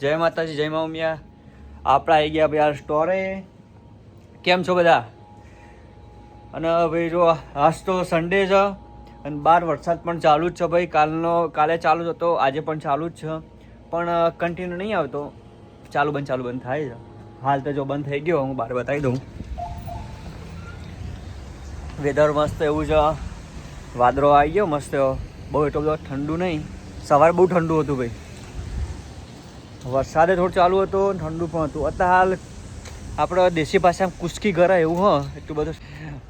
જય માતાજી, જય મા ઉમિયા આપણે આવી ગયા ભાઈ આ સ્ટોરે. કેમ છો બધા? અને ભાઈ જો, આજ તો સન્ડે છે અને બહાર વરસાદ પણ ચાલુ જ છે ભાઈ. કાલનો, કાલે ચાલુ જ હતો, આજે પણ ચાલુ જ છે. પણ કન્ટિન્યુ નહીં આવતો. ચાલુ બંધ ચાલુ બંધ થાય છે. હાલ તો જો બંધ થઈ ગયો, હું બહાર બતાવી દઉં. વેધર મસ્ત એવું છે. વાદળો આવી ગયો, મસ્ત. બહુ એટલો બધો ઠંડુ નહીં. સવારે બહુ ઠંડુ હતું ભાઈ. વરસાદે થોડું ચાલુ હતો ઠંડુ પણ હતું. અત્યારે હાલ આપણે દેશી ભાષામાં કુસ્કી કરે એવું, હ. એટલું બધું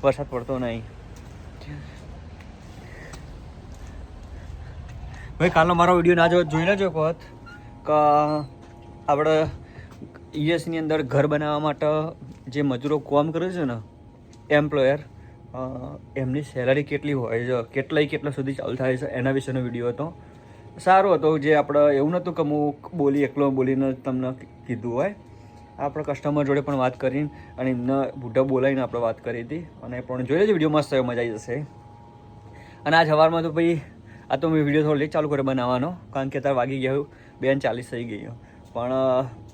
વરસાદ પડતો નહીં. ભાઈ, કાલનો મારો વીડિયો ના જો જોઈ લેજો વખત. કે આપણે યુએસની અંદર ઘર બનાવવા માટે જે મજૂરો કામ કરે છે ને, એમ્પ્લોયર એમની સેલરી કેટલી હોય છે? કેટલાય કેટલા સુધી ચાલુ થાય છે? એના વિશેનો વીડિયો હતો. સારો હતું જે આપણે એવું નહોતું કે હું બોલી એકલો બોલીને તમને કીધું હોય. આપણે કસ્ટમર જોડે પણ વાત કરીને અને એમને બુઢા બોલાવીને આપણે વાત કરી હતી. અને પણ જોઈ લેજો વીડિયો મસ્ત થયો મજા આવી જશે. અને આજ સવારમાં તો ભાઈ, આ તો મેં વીડિયો થોડો લેટ ચાલુ કર્યો બનાવવાનો, કારણ કે અત્યારે વાગી ગયો બેન ચાલીસ થઈ ગયો. પણ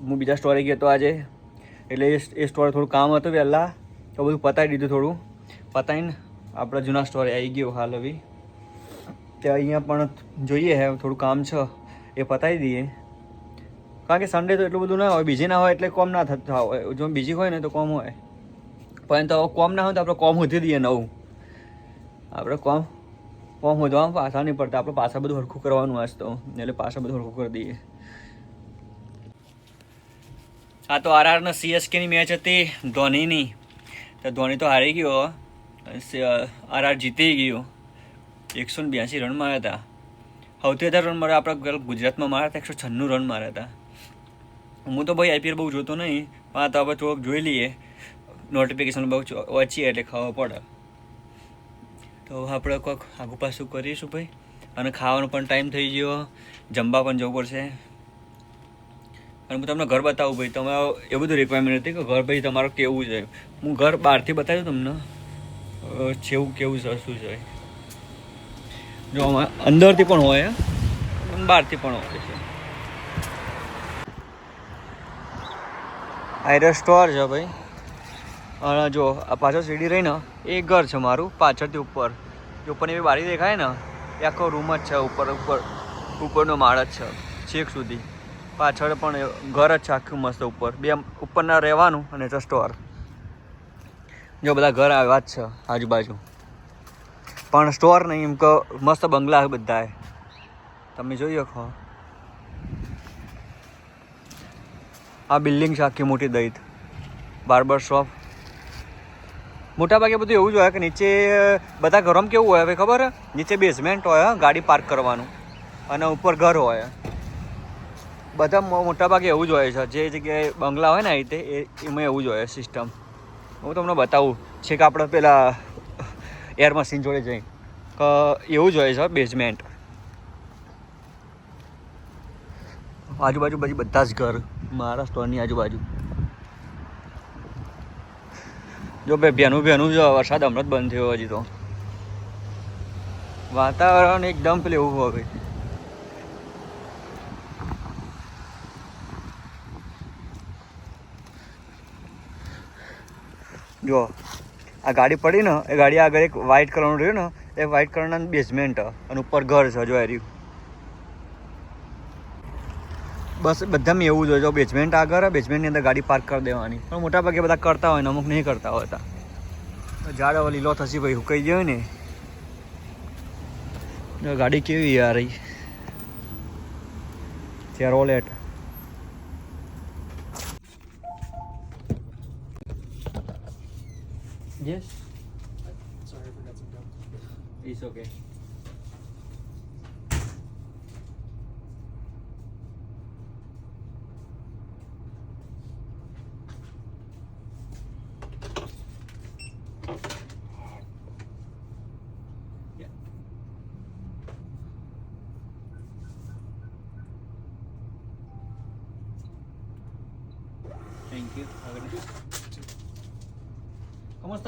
હું બીજા સ્ટોરે ગયો હતો આજે. એટલે એ એ સ્ટોરે થોડું કામ હતું પહેલાં તો બધું પતાવી દીધું થોડું. પતાવીને આપણા જૂના સ્ટોરે આવી ગયો હાલ હવે. ત્યાં અહીંયા પણ જોઈએ હે, થોડું કામ છે, એ પતાવી દઈએ. કારણ કે સન્ડે તો એટલું બધું ના હોય બીજી ના હોય એટલે કોમ ના થતા હોય. જો બીજી હોય ને તો કોમ હોય. પણ તો કોમ ના હોય તો આપણે કોમ હોતી દઈએ નવું. આપણે કોમ કોમ હોદવામાં પાછા નહીં પડતા. આપણે પાછા બધું હરખું કરવાનું આજ તો. એટલે પાછા બધું હરખું કરી દઈએ. આ તો આર આર સીએસકેની મેચ હતી, ધોનીની. તો ધોની તો હારી ગયો. આર આર જીતી ગયો. એકસો ને બ્યાસી રન માર્યા હતા. સૌથી વધારે રન માર્યા આપણા ગુજરાતમાં માર્યા હતા, એકસો છન્નું રન માર્યા હતા. હું તો ભાઈ આઈપીએલ બહુ જોતો નહીં, પણ આ તો આપણે થોડોક જોઈ લઈએ. નોટિફિકેશન બહુ વાંચીએ એટલે ખાવા પડે. તો આપણે કોઈક આગુ પાછું કરીશું ભાઈ. અને ખાવાનો પણ ટાઈમ થઈ ગયો. જમવા પણ જવું પડશે. અને હું તમને ઘર બતાવું ભાઈ. તમે એ બધું રિક્વાયરમેન્ટ હતી કે ઘર ભાઈ તમારું કેવું છે? હું ઘર બહારથી બતાવ્યું તમને. છેવું, કેવું છે શું છે? જો આમાં અંદરથી પણ હોય બહારથી પણ હોય છે. આયર સ્ટોર છે ભાઈ. અને જો, આ પાછળ સીડી રહીને, એ ઘર છે મારું, પાછળથી ઉપર. જો પણ એવી બારી દેખાય ને, એ આખો રૂમ જ છે, ઉપર ઉપર, ઉપરનો માળ જ છે, છેક સુધી. પાછળ પણ ઘર જ છે, આખું મસ્ત ઉપર. બે ઉપરના રહેવાનું અને સ્ટોર જો બધા ઘર આવ્યા જ છે, આજુબાજુ. પણ સ્ટોર નહીં, એમ કે મસ્ત બંગલા છે બધા તમે જોઈ શકો. આ બિલ્ડિંગ છે આખી મોટી દઈત બાર્બર શોપ. મોટાભાગે બધું એવું જ હોય કે નીચે બધા ઘરોમાં કેવું હોય, હવે ખબર? નીચે બેઝમેન્ટ હોય ગાડી પાર્ક કરવાનું. અને ઉપર ઘર હોય. બધા મો- મોટા એવું જ હોય છે. જે જગ્યાએ બંગલા હોય ને આ રીતે એમાં એવું જ હોય સિસ્ટમ હું તમને બતાવું. છે કે આપણે પેલા એર મશીન જોડે જઈ. એવું જ હોય છે બેઝમેન્ટ આજુબાજુ બધી બધા જ ઘર મારા સ્ટોરની આજુબાજુ. જો ભાઈ ભેનું ભેનું જો વરસાદ હમણાં જ બંધ થયો હજી તો. વાતાવરણ એકદમ પેલું એવું હોય. ભાઈ જો આ ગાડી પડી ને, એ ગાડી આગળ એક વ્હાઇટ કલરનું રહ્યું ને, એ વ્હાઇટ કલરના બેઝમેન્ટ અને ઉપર ઘર છે જો એ રહ્યું. બસ બધામાં એવું જ હોય જો બેઝમેન્ટ આગળ બેઝમેન્ટની અંદર ગાડી પાર્ક કરી દેવાની. પણ મોટા ભાગે બધા કરતા હોય ને, અમુક નહીં કરતા હોતા ઝાડ હવે લીલો થશે ભાઈ હુકાઈ ગયો ને. ગાડી કેવી યાર રહી. Yes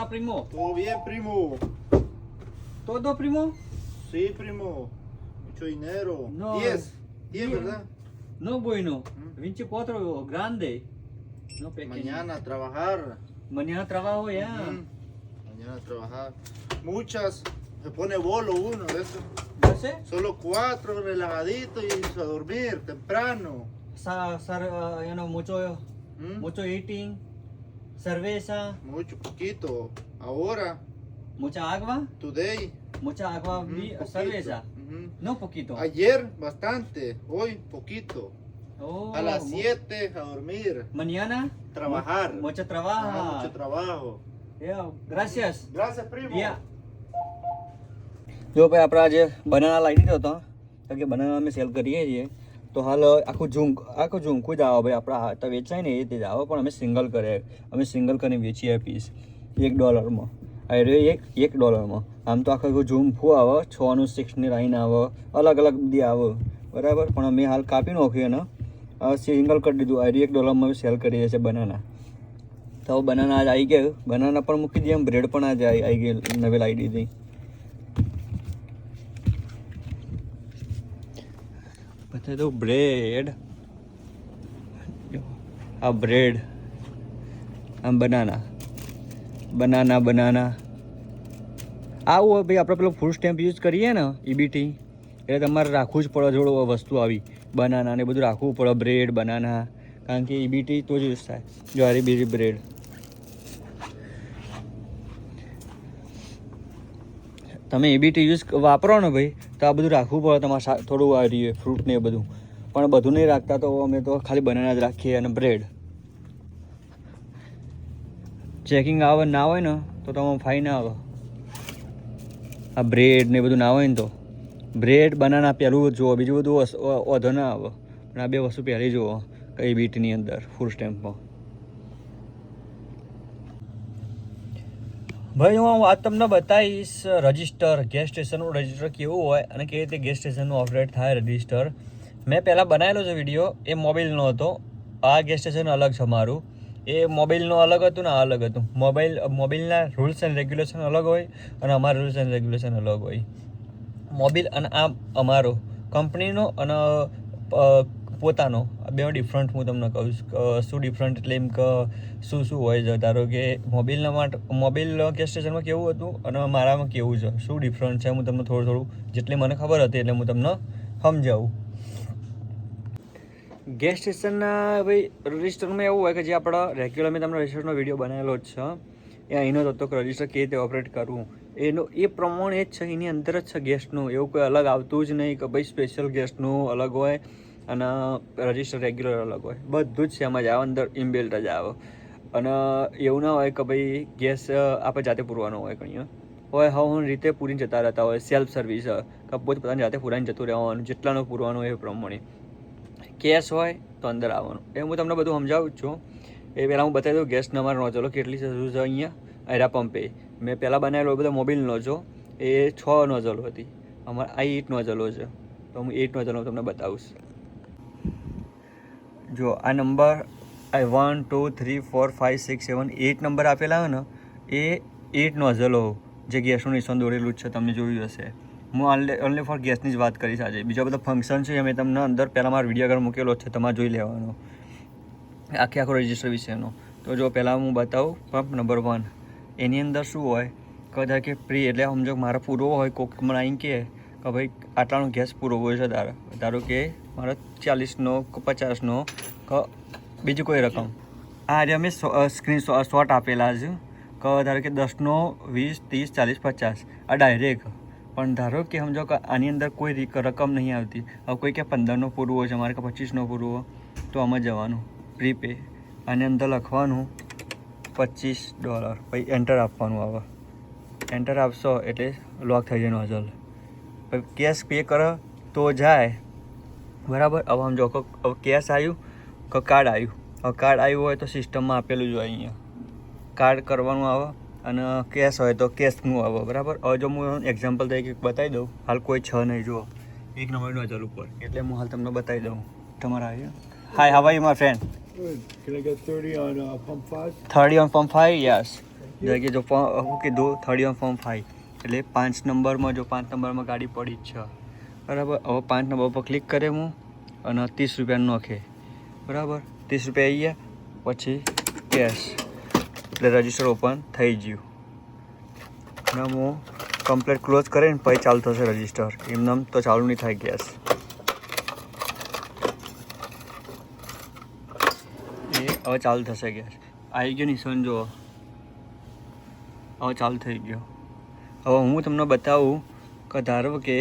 ¿Cómo está, primo? Todo bien, primo. ¿Todo, primo? Sí, primo. Mucho dinero. No. Diez. Diez, Diez. ¿verdad? No bueno. Mm. 24 grande. No pequeño. Mañana a trabajar. Mañana trabajo ya. Ujú. Mañana a trabajar. Muchas. Se pone bolo uno de esos. ¿Ya sé? Solo cuatro, relajadito y a dormir temprano. Sa, sar, uh, you know, mucho, ¿Mm? mucho eating, cerveza, Mucho, poquito. Ahora, mucha agua, today. mucha agua, ujú, vi- poquito. cerveza. Ujú. No poquito. Ayer bastante, hoy poquito. Oh, A las mu- 7 a dormir. Mañana. Trabajar. mu- Mucha Ah, trabajo. mucho trabajo. Yeah, gracias. Gracias, primo. Yeah. જો ભાઈ આપણે આજે banana લાવી દીધો હતો કારણ કે banana અમે સેલ કરીએ છીએ તો હાલ આખું ઝૂંક, આખું ઝૂમકું જ આવે ભાઈ. આપણા તો વેચાય ને એ રીતે જ આવે. પણ અમે સિંગલ કરે, અમે સિંગલ કરીને વેચીએ પીસ એક ડોલરમાં અરે એક એક ડોલરમાં આમ તો આખું ઝૂમફું આવે, છનું સિક્સની લાઈન આવે, અલગ અલગ બધી આવે. બરાબર? પણ અમે હાલ કાપી નાખ્યું ને સિંગલ કરી દીધું. અરે એક ડોલરમાં સેલ કરીએ છીએ બનાના તો બનાના આજ આવી ગયું. બનાના પણ મૂકી દઈએ બ્રેડ પણ આજે આવી આવી ગઈ નવી લાવી દીધી બતાવી તો બ્રેડ. આ બ્રેડ. આમ બનાના. Banana banana. આવું હોય ભાઈ આપણે પેલો ફૂલ સ્ટેમ્પ યુઝ કરીએ ને ઈબીટી એટલે તમારે રાખવું જ પડે જોડો વસ્તુ આવી. બનાના ને બધું રાખવું પડે, બ્રેડ, બનાના. કારણ કે ઈબીટી તો જ યુઝ થાય. જ્વારી બીજી બ્રેડ. તમે એબીટી યુઝ વાપરો ને ભાઈ તો આ બધું રાખવું પડે તમારે થોડું આ રહ્યું ફ્રૂટ ને એ બધું. પણ બધું નહીં રાખતા તો અમે તો ખાલી બનાના જ રાખીએ અને બ્રેડ ચેકિંગ આવે ના હોય ને, તો તમે ફાઈ ના આવે. આ બ્રેડ ને બધું ના હોય ને તો. બ્રેડ બનાના પહેલું જુઓ, બીજું બધું વધુ ના આવે. પણ આ બે વસ્તુ પહેલી જુઓ, કઈ બીટની અંદર ફૂલ સ્ટેમ્પમાં ભાઈ, હું વાત તમને બતાવીશ. રજિસ્ટર ગેસ સ્ટેશનનું રજિસ્ટર કેવું હોય અને કેવી રીતે ગેસ સ્ટેશનનું ઓપરેટ થાય રજિસ્ટર મેં પહેલાં બનાવેલો છે વીડિયો એ મોબાઈલનો હતો. આ ગેસ સ્ટેશન અલગ છે મારું. એ મોબાઈલનો અલગ હતું ને આ અલગ હતું. મોબાઈલ મોબાઈલના રૂલ્સ એન્ડ રેગ્યુલેશન અલગ હોય અને અમારા રૂલ્સ એન્ડ રેગ્યુલેશન અલગ હોય. મોબાઈલ અને આ અમારો. કંપનીનો અને પોતાનો. બે ડિફરન્ટ હું તમને કહું શું ડિફરન્ટ એટલે એમ કે શું શું હોય છે. ધારો કે મોબાઈલના માટે, મોબાઈલ ગેસ સ્ટેશનમાં કેવું હતું અને મારામાં કેવું છે? શું ડિફરન્ટ છે? હું તમને થોડું થોડું, જેટલી મને ખબર હતી એટલે હું તમને સમજાવું. ગેસ સ્ટેશનના ભાઈ રજિસ્ટરમાં એવું હોય કે જે આપણા રેગ્યુલર મેં તમને રજિસ્ટરનો વીડિયો બનાવેલો જ છે. એ અહીંનો હતો કે રજિસ્ટર કેવી રીતે ઓપરેટ કરવું. એનો, એ પ્રમાણે જ છે, એની અંદર જ છે ગેસ્ટનું એવું કોઈ અલગ આવતું જ નહીં કે ભાઈ સ્પેશિયલ ગેસ્ટનું અલગ હોય. અને રજિસ્ટર રેગ્યુલર અલગ હોય. બધું જ એમાં જ. આવે અંદર ઇનબિલ્ટ જ આવે. અને એવું ના હોય કે ભાઈ ગેસ આપણે જાતે પૂરવાનો હોય કંઈ હોય, હવે રીતે પૂરીને જતા રહેતા હોય. સેલ્ફ સર્વિસ કે પોત પોતાની જાતે પૂરાઈને જતું રહેવાનું, જેટલાનો પૂરવાનું એ પ્રમાણે. કેશ હોય તો અંદર આવવાનું. એ હું તમને બધું સમજાવું જ છું. એ પહેલાં હું બતાવી દઉં ગેસ નંબર નોઝલો કેટલી છે. શું છે અહીંયા? આયરા પંપે. મેં પહેલાં બનાવેલો બધો મોબાઈલ નોંધો એ છ નોઝલો હતી. અમારે આ એટ નોઝલો છે. તો હું એટ નોઝલો તમને બતાવીશ. જો આ number one two three four five six seven eight number આપેલા હોય ને, એ એટ નોઝલો જે ગેસનું નિશાન દોરેલું જ છે, તમને જોયું હશે. હું ઓનલી ઓનલી ફોર ગેસની જ વાત કરીશ આજે. બીજા બધા ફંક્શન છે મેં તમને અંદર પહેલાં મારો વીડિયો આગળ મૂકેલો છે, તમારે જોઈ લેવાનો. આખે આખો રજિસ્ટર વિશેનો. તો જો પહેલાં હું બતાવું પંપ નંબર વન એની અંદર શું હોય? કદાચ કે પ્રી એટલે સમજો મારા પૂરો હોય, કોક મને અહીં કહે કે ભાઈ આટલાનો ગેસ પૂરો હોય છે તારે. ધારો કે મારે ચાલીસનો કે પચાસનો કે બીજી કોઈ રકમ? આ આજે અમે સ્ક્રીન શોટ આપેલા છે, કે ધારો કે દસનો, વીસ, ત્રીસ, ચાલીસ, પચાસ. આ ડાયરેક્ટ પણ ધારો કે સમજો કે આની અંદર કોઈ રકમ નહીં આવતી. હવે કોઈ કે પંદરનો પૂરવો છે, મારે કે પચીસનો પૂરવો, તો આમાં જવાનું. પ્રીપે આની અંદર લખવાનું પચીસ ડોલર પછી એન્ટર આપવાનું આવે એન્ટર આપશો એટલે લોક થઈ જાય નોઝલ પછી કેશ પે કરો તો જાય. બરાબર? હવે આમ જો હવે કેશ આવ્યું કે કાર્ડ આવ્યું? હવે કાર્ડ આવ્યું હોય તો સિસ્ટમમાં આપેલું જ હોય અહીંયા. કાર્ડ કરવાનું આવે અને કેશ હોય તો કેશનું આવે બરાબર? હવે જો હું એક્ઝામ્પલ તરીકે બતાવી દઉં. હાલ કોઈ છ નહીં જુઓ. એક નંબરનું હજાર ઉપર. એટલે હું હાલ તમને બતાવી દઉં. તમારા આવ્યું hi how are my friend Good. Can I get 30 on pump five? Thirty on form five yes જો પ- હું કીધું થર્ડી ઓન ફોર્મ ફાઈવ એટલે પાંચ નંબરમાં જો પાંચ નંબરમાં ગાડી પડી જ છે. બરાબર? હવે પાંચ નંબર પર ક્લિક કરે હું અને ત્રીસ રૂપિયા નોખે. બરાબર? ત્રીસ રૂપિયા આવી ગયા, પછી કેશ એટલે રજિસ્ટર ઓપન થઈ ગયું. અને હું કમ્પ્લેટ ક્લોઝ કરે ને પછી ચાલુ થશે રજિસ્ટર એમનામ તો ચાલુ નહીં થાય ગેસ એ હવે ચાલુ થશે ગેસ આવી ગયો નિશાન જુઓ. હવે ચાલુ થઈ ગયો. હવે હું તમને બતાવું કે ધારો કે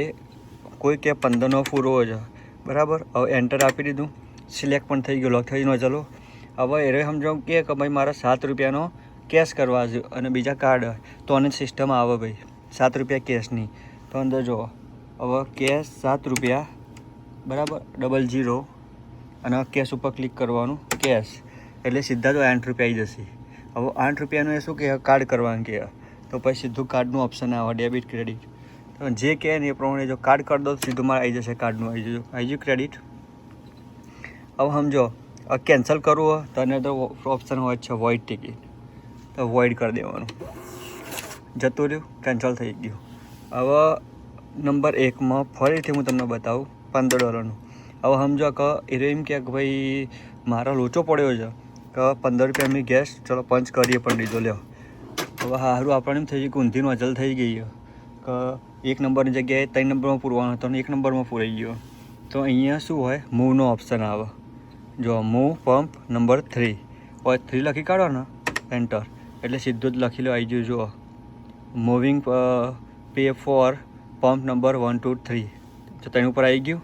કોઈ કે પંદરનો પૂરો છે બરાબર? હવે એન્ટર આપી દીધું. સિલેક્ટ પણ થઈ ગયો લોક થઈ ગયો. ચલો. હવે એ સમજો કે કે ભાઈ મારા સાત રૂપિયાનો કેશ કરવા છે અને બીજા કાર્ડ તો આની સિસ્ટમ આવે ભાઈ. સાત રૂપિયા કેશની તો અંદર જુઓ. હવે કેશ સાત રૂપિયા. બરાબર? ડબલ જીરો અને કેશ ઉપર ક્લિક કરવાનું કેશ એટલે સીધા તો આઠ રૂપિયા આવી જશે. હવે આઠ રૂપિયાનું એ શું કે? કાર્ડ કરવાનું કહે તો પછી સીધું કાર્ડનું ઓપ્શન આવે. ડેબિટ ક્રેડિટ જે કહે ને એ પ્રમાણે જો કાર્ડ કરી દો સીધું મારે આવી જશે કાર્ડનું આવી જજો. આવી ગયું ક્રેડિટ હવે સમજો કેન્સલ કરવું હોય તો એને તો ઓપ્શન હોય છે વોઇડ ટિકિટ તો વોઇડ કરી દેવાનું. જતું રહ્યું કેન્સલ થઈ ગયું. હવે નંબર એકમાં ફરીથી હું તમને બતાવું, પંદર ડોલરનું હવે સમજો કે એ એમ કે ભાઈ, મારો લોચો પડ્યો છે કે પંદર રૂપિયાની ગેસ, ચલો પંચ કરીએ પણ લીધો લ્યો. હવે સારું આપણને એમ થઈ ગયું કે ઊંધીનું અજલ થઈ ગઈ કે એક નંબરની જગ્યાએ ત્રણ નંબરમાં પૂરવાનો હતો અને એક નંબરમાં પૂરાઈ ગયો. તો અહીંયા શું હોય? મૂવનો ઓપ્શન આવે. જો મૂવ પંપ નંબર થ્રી હોય થ્રી લખી કાઢો એન્ટર એટલે સીધું જ લખી લો આવી ગયું જુઓ. Moving pay for pump number one two three તો તેની ઉપર આવી ગયું.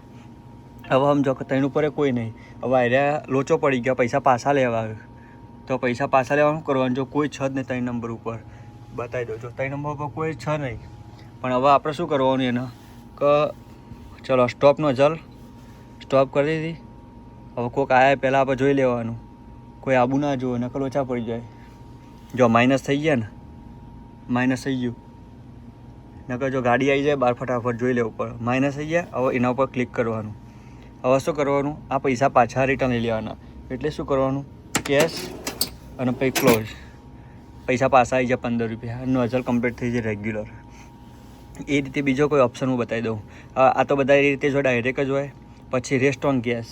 હવે સમજો કે ત્રણ ઉપર કોઈ નહીં. હવે આર્યા લોચો પડી ગયા, પૈસા પાછા લેવા તો પૈસા પાછા લેવાનું કરવાનું, જો કોઈ છ જ નહીં ત્રણ નંબર ઉપર. બતાવી દો જો ત્રણ નંબર ઉપર કોઈ છ નહીં. પણ હવે આપણે શું કરવાનું એને? કે ચલો સ્ટોપનો જલ સ્ટોપ કરી દીધી. હવે કોઈક આયા પહેલાં આપણે જોઈ લેવાનું. કોઈ આબુ ના જુઓ નકલ ઓછા પડી જાય. જો માઇનસ થઈ ગયા ને માઇનસ થઈ ગયું. નકર જો ગાડી આવી જાય બહાર ફટાફટ જોઈ લેવું પડે માઇનસ થઈ ગયા, હવે એના ઉપર ક્લિક કરવાનું. હવે શું કરવાનું? આ પૈસા પાછા રિટર્ન લઈ લેવાના. એટલે શું કરવાનું? કેશ અને પછી ક્લોઝ પૈસા પાછા આવી જાય પંદર રૂપિયા. નોઝલ કમ્પ્લીટ થઈ જાય રેગ્યુલર એ રીતે બીજો કોઈ ઓપ્શન હું બતાવી દઉં. આ તો બધા એ રીતે જો ડાયરેક્ટ જ હોય. પછી rest on gas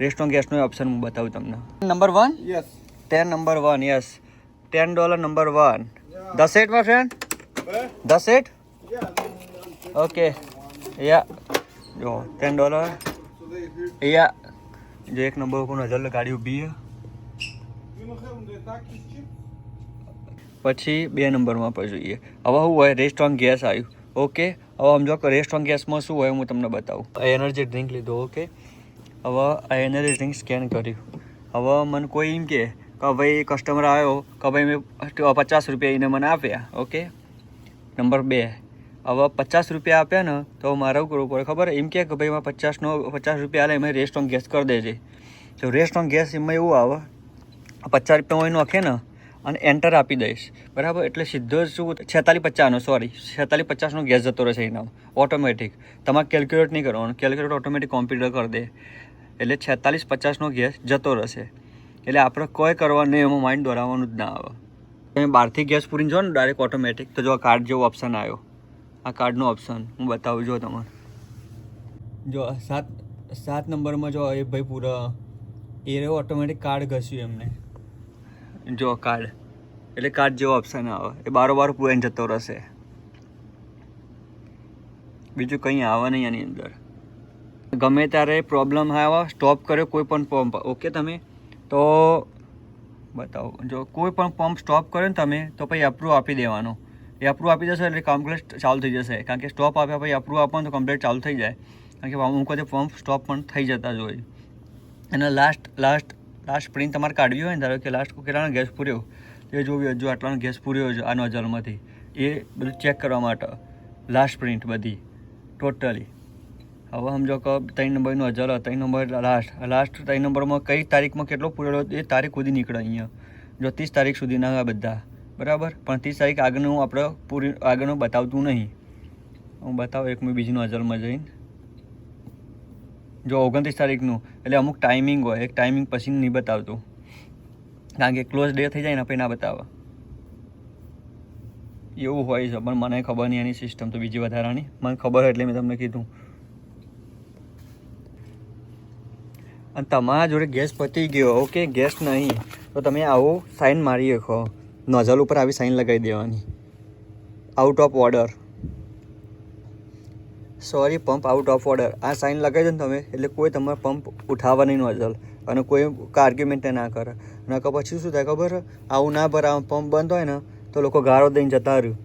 rest on ગેસનો ઓપ્શન હું બતાવું તમને. Number one yes ten number one yes ten dollar number one દસ એટ માય ફ્રેન્ડ દસ એટ ઓકે યા જો ટેન ડોલર. યા જો એક નંબર ઉપર નજર ગાડી ઊભી છે? પછી બે નંબરમાં પર જોઈએ. હવે શું હોય રેસ્ટ ઓન ગેસ આવ્યું. ઓકે હવે સમજો કે રેસ્ટોરન્ટ ગેસમાં શું હોય હું તમને બતાવું. એનર્જી ડ્રિંક લીધો ઓકે હવે આ એનર્જી ડ્રિંક સ્કેન કર્યું. હવે મને કોઈ એમ કે કે ભાઈ કસ્ટમર આવ્યો, કે ભાઈ મેં પચાસ રૂપિયા એને મને આપ્યા ઓકે નંબર બે, હવે પચાસ રૂપિયા આપ્યા ને, તો મારે શું કરવું પડે ખબર? એમ કે ભાઈ એમાં પચાસનો પચાસ રૂપિયા આલે, એમાં રેસ્ટોરન્ટ ગેસ કરી દેજે. તો રેસ્ટોરન્ટ ગેસ એમાં એવું આવે, પચાસ રૂપિયા હું નાખે ને અને એન્ટર આપી દઈશ. બરાબર? એટલે સીધો જ શું? છેતાલીસ પચાસનો સોરી છેતાલીસ પચાસનો ગેસ જતો રહેશે એના. ઓટોમેટિક તમારે કેલ્ક્યુલેટ નહીં કરવાનું. કેલ્ક્યુલેટ ઓટોમેટિક કોમ્પ્યુટર કરી દે. એટલે છેતાલીસ પચાસનો ગેસ જતો રહેશે. એટલે આપણે કોઈ કરવાનું એમાં માઇન્ડ દોરાવવાનું જ ના આવે. તમે બહારથી ગેસ પૂરીને જો ને ડાયરેક્ટ ઓટોમેટિક તો જો આ કાર્ડ જેવો ઓપ્શન આવ્યો. આ કાર્ડનો ઓપ્શન હું બતાવું જો તમારે જો સાત સાત નંબરમાં જો એ ભાઈ પૂરા, એ રહ્યો ઓટોમેટિક કાર્ડ ઘસ્યું એમને. જો કાર્ડ એટલે કાર્ડ જેવો ઓપ્શન આવે. એ બારોબાર પૂરાઈને જતો રહેશે. બીજું કંઈ આવે નહીં એની અંદર. ગમે ત્યારે પ્રોબ્લેમ આવે સ્ટોપ કર્યો, કોઈ પણ પંપ ઓકે તમે? તો બતાવો. જો, કોઈ પણ પંપ સ્ટોપ કર્યો ને તમે, તો પછી અપ્રૂવ આપી દેવાનો. એ અપ્રૂવ આપી દેશો એટલે કમ્પ્લેટ ચાલુ થઈ જશે. કારણ કે સ્ટોપ આપ્યા પછી અપ્રૂવ આપવાનું તો કમ્પ્લેટ ચાલુ થઈ જાય. કારણ કે અમુક વખતે પંપ સ્ટોપ પણ થઈ જતા જ હોય. અને લાસ્ટ લાસ્ટ લાસ્ટ પ્રિન્ટ તમારે કાઢવી હોય ને, ધારો કે લાસ્ટ કેટલાનો ગેસ પૂર્યો? એ જોવી હોય, જો આટલાનો ગેસ પૂર્યો છે આ નોઝલમાંથી એ બધું ચેક કરવા માટે. લાસ્ટ પ્રિન્ટ બધી. ટોટલી હવે સમજો કે ત્રણ નંબરનો હજાર ત્રણ નંબર લાસ્ટ લાસ્ટ ત્રણ નંબરમાં કઈ તારીખમાં કેટલો પૂરેલો એ તારીખ સુધી નીકળે અહીંયા? જો ત્રીસ તારીખ સુધીના હોય બધા. બરાબર? પણ ત્રીસ તારીખ આગળનું આપણે પૂરી, આગળનું બતાવતું નહીં. હું બતાવું, એક મેં બીજી નોઝલમાં જઈને. જો ઓગણત્રીસ તારીખનું, એટલે અમુક ટાઈમિંગ હોય, એક ટાઈમિંગ પછી નહીં બતાવતું. કારણ કે ક્લોઝ ડે થઈ જાય ને પછી ના બતાવે. એવું હોય છે, પણ મને ખબર નહીં એની સિસ્ટમ તો બીજી વધારાની. મને ખબર હોય એટલે મેં તમને કીધું. અને તમારા જોડે ગેસ પતી ગયો, ઓકે? ગેસ નહીં, તો તમે આવો સાઇન મારી શકો નોઝલ ઉપર આવી સાઇન લગાવી દેવાની. Out of order sorry, pump out of order આ સાઇન લગાવી દો ને તમે, એટલે કોઈ તમારે પંપ ઉઠાવવા નહીં નોઝલ અને કોઈ આર્ગ્યુમેન્ટ ના કરે. નકર પછી શું થાય ખબર? આવું ના ભરાવ પંપ બંધ હોય ને, તો લોકો ગાળો દઈને જતા રહ્યું.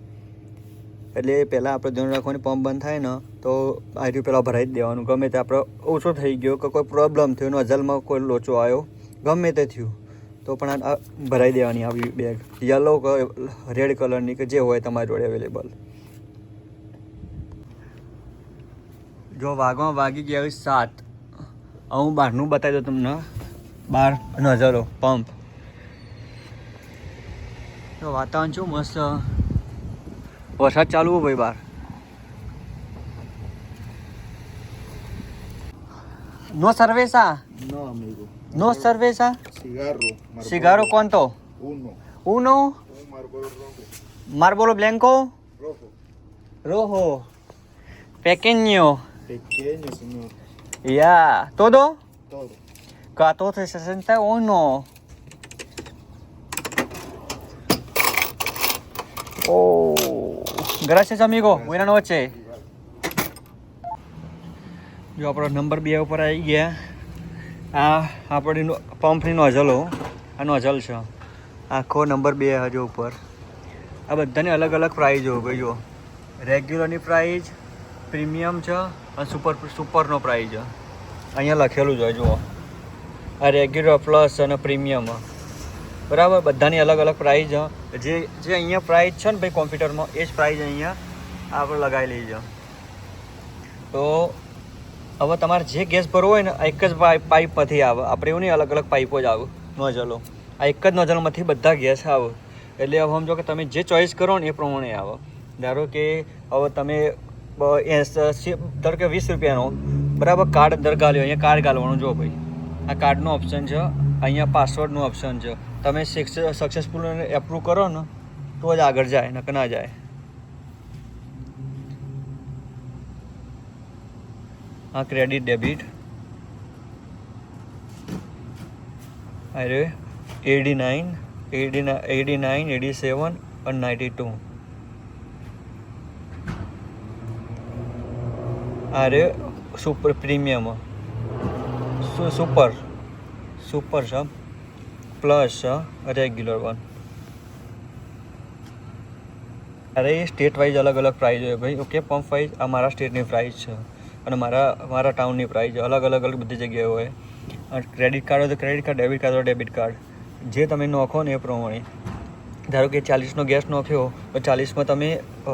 એટલે પહેલાં આપણે ધ્યાન રાખવાની પંપ બંધ થાય ને, તો આ રહ્યું પહેલાં ભરાઈ જ દેવાનું. ગમે તે આપણે ઓછો થઈ ગયો કે કોઈ પ્રોબ્લેમ થયો નોઝલમાં કોઈ લોચો આવ્યો, ગમે તે થયું, તો પણ આ ભરાઈ દેવાની આવી બેગ યલો રેડ કલરની કે જે હોય તમારી જોડે અવેલેબલ જો વાઘમાં વાગી ગયા હોય સાત. હું બહારનું બતાવી દઉં તમને. બહાર નજરો પંપ. તો વાતાવરણ શું મસ્ત. વરસાદ ચાલુ હોય ભાઈ બહાર. નો સર્વેસા? નો સર્વેસા? સિગારો કોણ તો ઉનો. Un બ્લેન્કો? રોહો. rojo pequeño señor. ya. Todo? Todo. 1461 Oh, gracias amigo. Buenas noches. જો આપણો નંબર બે ઉપર આવી ગયા આ આપણી પંપની હો આ નોઝલ છે આખો નંબર બે હજુ ઉપર આ બધાની અલગ અલગ પ્રાઇઝ હોય ભાઈ જો રેગ્યુલરની પ્રાઇઝ પ્રીમિયમ છે અને સુપર સુપરનો પ્રાઇઝ અહીંયા લખેલું જ હોય જુઓ. આ રેગ્યુલર પ્લસ અને પ્રીમિયમ બરાબર? બધાની અલગ અલગ પ્રાઇઝ જે જે અહીંયા પ્રાઇઝ છે ને ભાઈ કોમ્પ્યુટરમાં એ જ પ્રાઇઝ અહીંયા આપણે લગાવેલી છે. તો હવે તમારે જે ગેસ ભરવો હોય ને એક જ પાઇપ પાઇપમાંથી આવે. આપણે એવું નહીં, અલગ અલગ પાઇપો જ આવે. નોઝલો. આ એક જ નોઝલમાંથી બધા ગેસ આવે. એટલે હવે સમજો કે તમે જે ચોઈસ કરો ને, એ પ્રમાણે આવે. ધારો કે હવે તમે ધારો કે વીસ રૂપિયાનો, બરાબર કાર્ડ અંદર ગાલ્યો અહીંયા કાર્ડ ગાલવાનું જો ભાઈ. આ કાર્ડનો ઓપ્શન છે, અહીંયા પાસવર્ડનું ઓપ્શન છે. તમે સક્સેસફુલ એપ્રુવ કરો ને, તો જ આગળ જાય નક ના જાય. હા ક્રેડિટ ડેબિટ અરે એડી નાઇન એડી એડી નાઇન એડી સેવન અને નાઇન્ટી ટુ અરે સુપર પ્રીમિયમ સુપર સુપર છે પ્લસ છે રેગ્યુલર વન અરે એ સ્ટેટ વાઇઝ અલગ અલગ પ્રાઇઝ હોય ભાઈ ઓકે પંપ વાઇઝ આ મારા સ્ટેટની પ્રાઇઝ છે અને મારા મારા ટાઉનની પ્રાઇઝ અલગ અલગ અલગ બધી જગ્યાએ હોય ક્રેડિટ કાર્ડ હોય તો ક્રેડિટ કાર્ડ ડેબિટ કાર્ડ હોય ડેબિટ કાર્ડ જે તમે નોખો ને એ પ્રમાણે ધારો કે ચાલીસનો ગેસ નોખ્યો તો ચાલીસમાં તમે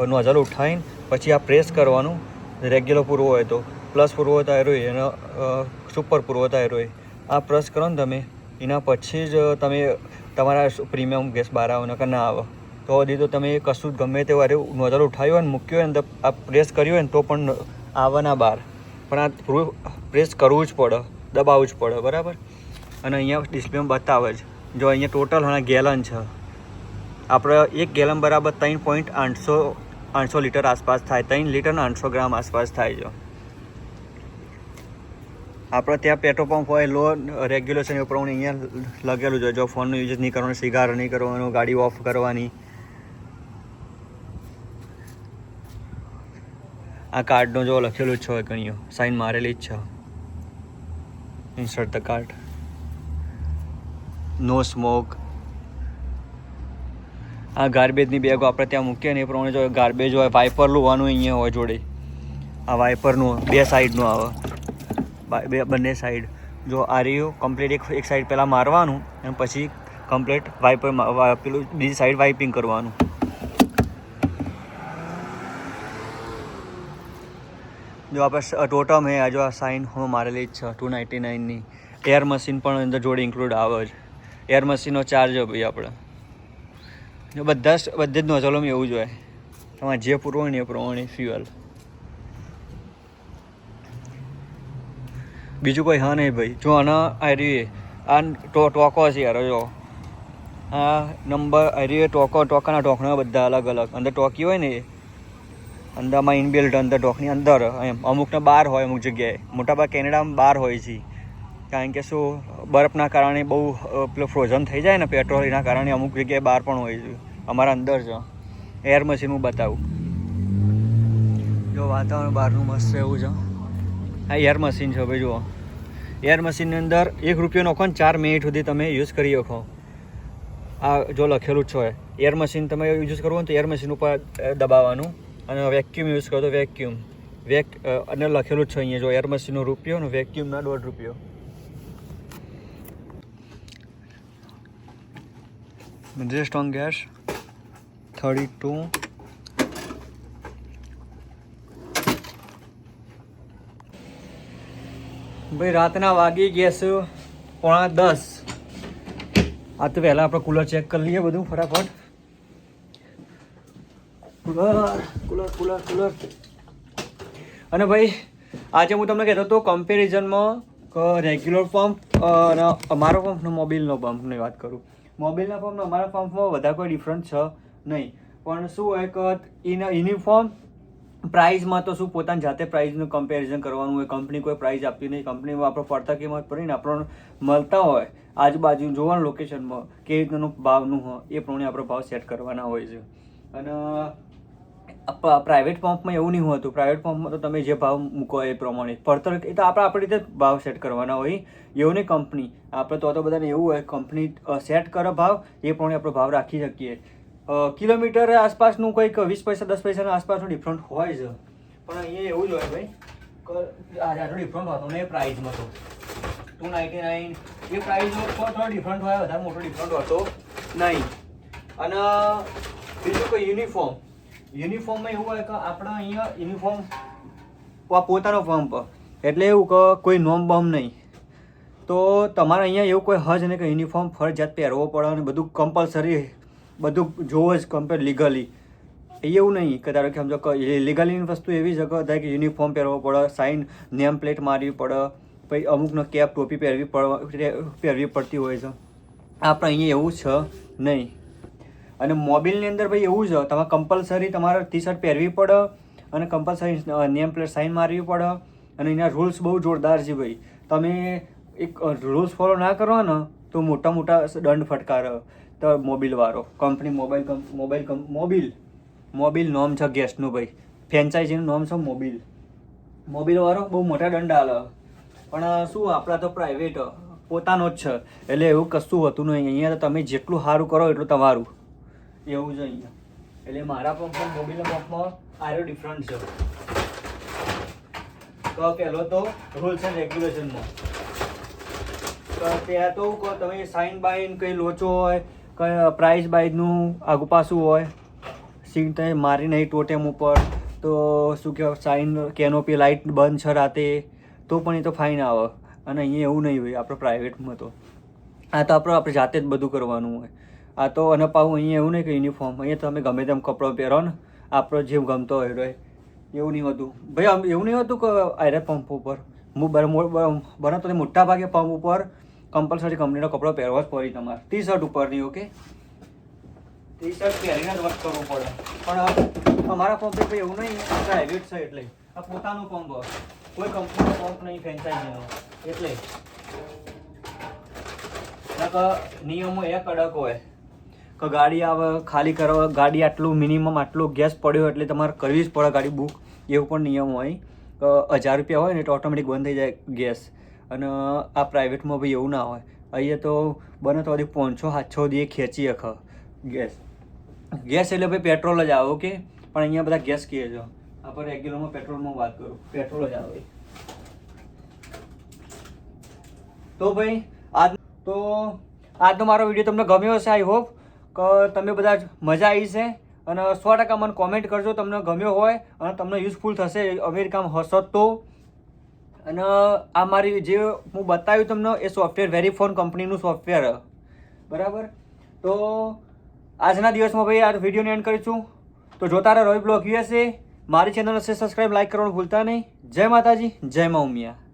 નોઝલ ઉઠાવીને પછી આ પ્રેસ કરવાનું રેગ્યુલર પૂરવો હોય તો. પ્લસ પૂરવો હોય એનો સુપર પૂરવો હોય આ પ્રેસ કરો ને તમે, એના પછી જ તમે તમારા પ્રીમિયમ ગેસ બહાર આવે, નકર ના આવે. તો હજી તો તમે કશું જ ગમે તે વારે નોઝલ ઉઠાવ્યો હોય ને મૂક્યો હોય ને તો આ પ્રેસ કર્યું હોય ને તો પણ આવે બહાર. પણ આ પ્રેસ કરવું જ પડે, દબાવવું જ પડે, બરાબર? અને અહીંયા ડિસ્પ્લેમાં બતાવે છે જો અહીંયા ટોટલ હમણાં ગેલન છે. આપણે એક ગેલન બરાબર ત્રણ પોઈન્ટ આઠસો આઠસો લીટર આસપાસ થાય, ત્રણ લીટર આઠસો ગ્રામ આસપાસ થાય છે. આપણે ત્યાં પેટ્રોલ પંપ હોય, લો રેગ્યુલેશન એ પ્રમાણે અહીંયા લગેલું છે. જો ફોનનો યુઝ નહીં કરવાનો, સિગાર નહીં કરવાનો, ગાડી ઓફ કરવાની. આ કાર્ડનો જો લખેલું જ છે ગણીઓ સાઇન મારેલી જ છે. Insert the card. No smoke. આ ગાર્બેજની બેગો આપણે ત્યાં મૂકીએ ને એ પ્રમાણે જો ગાર્બેજ હોય, વાઇપર લોવાનું અહીંયા હોય જોડે. આ વાઇપરનું, બે સાઈડનું આવે. બે બંને સાઈડ. જો આ રહ્યું કમ્પ્લીટ એક એક સાઈડ પહેલાં મારવાનું અને પછી કમ્પ્લીટ વાઇપર પેલું બીજી સાઈડ વાઇપિંગ કરવાનું. જો આપણે ટોટમ હે જો આ સાઇન હું મારેલી જ છે ટુ નાઇન્ટી નાઇનની એર મશીન પણ અંદર જોડે ઇન્ક્લુડ આવે છે એર મશીનનો ચાર્જ ભાઈ આપણે. જો બધા જ બધે જ નોઝલોમાં એવું જોઈએ એમાં જે પૂરવું હોય ને એ પ્રમાણે ફ્યુઅલ બીજું કોઈ હા નહીં ભાઈ. જો આના આ રહી આ ટો ટોકો છે યાર, જો. આ નંબર રહી ટોકો ટોકાના ટોકના બધા અલગ અલગ. અંદર ટોકી હોય ને અંદરમાં ઇનબિલ્ટ અંદર ટોકની અંદર, એમ. અમુકને બહાર હોય, અમુક જગ્યાએ. મોટાભાગ કેનેડામાં બહાર હોય છે. કારણ કે શું, બરફના કારણે બહુ પેલું ફ્રોઝન થઈ જાય ને પેટ્રોલ એના કારણે અમુક જગ્યાએ બહાર પણ હોય અમારા અંદર જ. એર મશીન હું બતાવું. જો વાતાવરણ બહારનું મસ્ત એવું છે. આ એર મશીન છે ભાઈ, જુઓ. એર મશીનની અંદર એક રૂપિયો નાખો ને ચાર મિનિટ સુધી તમે યુઝ કરી શકો. આ જો લખેલું જ છે. એર મશીન તમે યુઝ કરવું હોય તો એર મશીન ઉપર દબાવવાનું. અને વેક્યુમ યુઝ કરો તો વેક્યુમ વેક અને લખેલું જ છે અહીંયા જો એર મશીનનો રૂપિયો ને વેક્યુમના દોઢ રૂપિયો. Just on gas 32 ભાઈ, રાતના વાગી ગયા છે પોણા દસ. આ તો પહેલાં આપણે કુલર ચેક કરી લઈએ બધું ફટાફટ. કુલર કુલર કુલર કુલર અને ભાઈ, આજે હું તમને કહેતો હતો કમ્પેરિઝનમાં રેગ્યુલર પંપ અને અમારો પંપનો મોબિલનો પંપની વાત કરું. મોબિલના ફોર્મમાં અમારા ફોર્મમાં વધારે કોઈ ડિફરન્સ છે નહીં. પણ શું હોય કે એના યુનિફોર્મ પ્રાઇઝમાં તો શું પોતાની જાતે પ્રાઇઝનું કમ્પેરિઝન કરવાનું હોય કંપની કોઈ પ્રાઇઝ આપતી નહીં કંપનીમાં આપણે પડતા કિંમત પડીને આપણને મળતા હોય, આજુબાજુ જોવાનું લોકેશનમાં કેવી રીતનું ભાવનું હોય, એ પ્રમાણે આપણો ભાવ સેટ કરવાના હોય છે. અને પ્રાઇવેટ પંપમાં એવું નહીં હોતું. પ્રાઇવેટ પંપમાં તો તમે જે ભાવ મૂકો એ પ્રમાણે. પડતર એ તો આપણે આપણી રીતે ભાવ સેટ કરવાના હોય. એવું નહીં કંપની આપણે તો તો બધાને એવું હોય કંપની સેટ કરે ભાવ, એ પ્રમાણે આપણો ભાવ રાખી શકીએ. કિલોમીટર આસપાસનું કંઈક વીસ પૈસા, દસ પૈસાના આસપાસનું ડિફરન્ટ હોય છે પણ અહીંયા એવું જ હોય ભાઈ. આટલો ડિફરન્ટ હોતો ને એ પ્રાઇઝમાં તો. ટુ નાઇન્ટી નાઇન એ પ્રાઇઝમાં થોડો ડિફરન્ટ હોય, વધારે મોટો ડિફરન્ટ હોતો નહીં. અને, બીજું કોઈ યુનિફોર્મ યુનિફોર્મમાં એવું હોય કે આપણે અહીંયા યુનિફોર્મ પોતાનો પંપ એટલે એવું કે કોઈ નોમ બમ નહીં. તો તમારે અહીંયા એવું કોઈ હજ નહીં કે યુનિફોર્મ ફરજિયાત પહેરવો પડે અને બધું કમ્પલસરી બધું જોવો જ કમ્પેર લીગલી એવું નહીં કે ધારો કે સમજો લીગલીની વસ્તુ એવી છે કે કે યુનિફોર્મ પહેરવો પડે સાઇન નેમ પ્લેટ મારવી પડે, પછી અમુકનો કેપ ટોપી પહેરવી પડ, પહેરવી પડતી હોય છે. આપણે અહીંયા એવું છે નહીં. અને મોબિલની અંદર ભાઈ એવું છે તમારે કમ્પલસરી તમારે ટી શર્ટ પહેરવી પડે અને કમ્પલસરી નેમ પ્લેટ સાઇન મારવી પડે અને એના રૂલ્સ બહુ જોરદાર છે ભાઈ. તમે એક રૂલ્સ ફોલો ના કરો ને, તો મોટા મોટા દંડ ફટકાર તો મોબિલવાળો company mobile. Mobile Mobil Mobil નોમ છે ગેસનું ભાઈ. ફ્રેન્ચાઇઝીનું નોમ છે મોબિલ મોબિલવાળો બહુ મોટા દંડ આલે. પણ શું આપણા તો પ્રાઇવેટ પોતાનો જ છે. એટલે એવું કશું હોતું નહીં. અહીંયા તો તમે જેટલું સારું કરો એટલું તમારું. એવું છે અહીંયા. એટલે મારા પંપમાં મોબિલના પંપમાં આરો ડિફરન્ટ છે. તો પહેલો તો રૂલ્સ એન્ડ રેગ્યુલેશનમાં તો ત્યાં તો કહો, તમે સાઇન બાઇન કંઈ લોચો હોય, કંઈ પ્રાઇસ બાઇઝનું આગુ પાછું હોય સીટ તમે મારી નહીં ટોટેમ ઉપર. તો શું કહેવાય સાઇન કેનોપી લાઇટ બંધ છે રાતે, તો પણ એ તો ફાઇન આવે. અને અહીંયા એવું નહીં હોય, આપણે પ્રાઇવેટમાં તો. આ તો આપણે આપણે જાતે જ બધું કરવાનું હોય. આ તો અને પાછું અહીંયા એવું નહીં કે યુનિફોર્મ અહીંયા તમે ગમે તેમ કપડો પહેરો ને. આપણો જેમ ગમતો હોય રહ્યો એવું નહીં હતું. ભાઈ, આમ એવું નહીં હતું કે આયરે પંપ ઉપર. બને તો મોટા ભાગે પંપ ઉપર કમ્પલસરી કંપનીનો કપડો પહેરવો જ પડે તમારે. ટી શર્ટ ઉપરની ઓકે ટી શર્ટ પહેરીને જ વર્ક કરવું પડે. પણ અમારા પંપ ભાઈ એવું નહીં પ્રાઇવેટ છે એટલે. આ પોતાનો પંપ કોઈ કંપનીનો પંપ નહીં ફ્રેન્ચાઇઝીનો એટલે. નિયમો એ કડક હોય. કે ગાડી આવે, ખાલી કરવા, ગાડી આટલું મિનિમમ આટલો ગેસ પડ્યો એટલે તમારે કરવી જ પડે ગાડી બુક એવું પણ નિયમ હોય. હજાર રૂપિયા હોય ને તો ઓટોમેટિક બંધ થઈ જાય ગેસ અને આ પ્રાઇવેટમાં ભાઈ એવું ના હોય. અહીંયા તો બને તો બધી પાંચસો, સાતસો દીએ ખેંચી અખ ગેસ ગેસ એટલે ભાઈ પેટ્રોલ જ આવે ઓકે પણ અહીંયા બધા ગેસ કહે છે. આપણે રેગ્યુલરમાં પેટ્રોલમાં વાત કરું. પેટ્રોલ જ આવે. તો ભાઈ, આજ તો આજનો મારો વીડિયો તમને ગમ્યો હશે આઈ હોપ કે તમે બધા મજા આવી છે અને સો ટકા મને કોમેન્ટ કરજો તમને ગમ્યો હોય અને તમને યુઝફુલ થશે અમેરિકામાં હશો તો. અને આ મારી જે હું બતાવ્યું તમને એ સોફ્ટવેર વેરીફોન કંપનીનું સોફ્ટવેર બરાબર? તો આજના દિવસમાં ભાઈ આ વિડીયોને એન્ડ કરીશું. તો જોતા રહો રોય બ્લોગ યુએસએ મારી ચેનલ હશે સબસ્ક્રાઈબ લાઈક કરવાનું ભૂલતા નહીં. જય માતાજી, જય મા ઉમિયા